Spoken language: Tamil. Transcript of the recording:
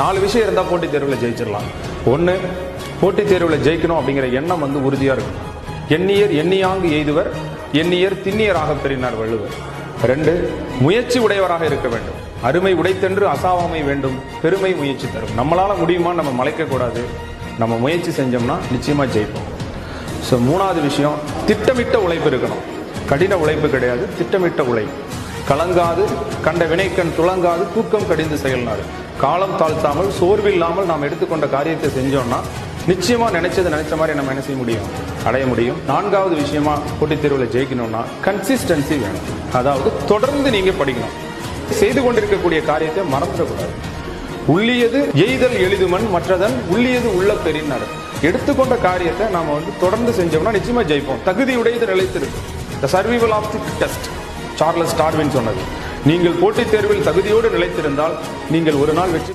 நாலு விஷயம் இருந்தால் போட்டித் தேர்வில் ஜெயிச்சிடலாம். ஒன்று போட்டித் தேர்வில் ஜெயிக்கணும் அப்படிங்கிற எண்ணம் வந்து உறுதியாக இருக்கும். எண்ணியர் எண்ணியாங்கு எய்துவர் எண்ணியர் திண்ணியராக பெறினார் வள்ளுவர். ரெண்டு முயற்சி உடையவராக இருக்க வேண்டும். அருமை உடைத்தென்று அசாவாமை வேண்டும். பெருமை முயற்சி தரும். நம்மளால் முடியுமா நம்ம மலைக்க கூடாது. நம்ம முயற்சி செஞ்சோம்னா நிச்சயமாக ஜெயிப்போம். ஸோ மூணாவது விஷயம் திட்டமிட்ட உழைப்பு இருக்கணும். கடின உழைப்பு கிடையாது திட்டமிட்ட உழைப்பு. கலங்காது கண்ட வினைக்கண் துளங்காது தூக்கம் கடிந்து செயல்னாரு காலம் தாழ்த்தாமல் சோர்வில்லாமல் நாம் எடுத்துக்கொண்ட காரியத்தை செஞ்சோம்னா நிச்சயமா நினைச்சது நினைச்ச மாதிரி நம்ம என்ன செய்ய முடியும்? அடைய முடியும். நான்காவது விஷயமா போட்டித் தேர்வில் ஜெயிக்கணும்னா கன்சிஸ்டன்சி வேணும். அதாவது தொடர்ந்து நீங்க படிக்கணும். செய்து கொண்டிருக்கக்கூடிய காரியத்தை மறந்துடக்கூடாது. உள்ளியது எய்தல் எளிதுமன் மற்றதன் உள்ளியது உள்ள பெரினார் எடுத்துக்கொண்ட காரியத்தை நாம வந்து தொடர்ந்து செஞ்சோம்னா நிச்சயமா ஜெயிப்போம். தகுதியுடையது நிலைத்திருக்கும் the survival of the fittest Charles Darwin சொன்னது நீங்கள் போட்டித் தேர்வில் தகுதியோடு நிலைத்திருந்தால் நீங்கள் ஒரு நாள் வெற்றி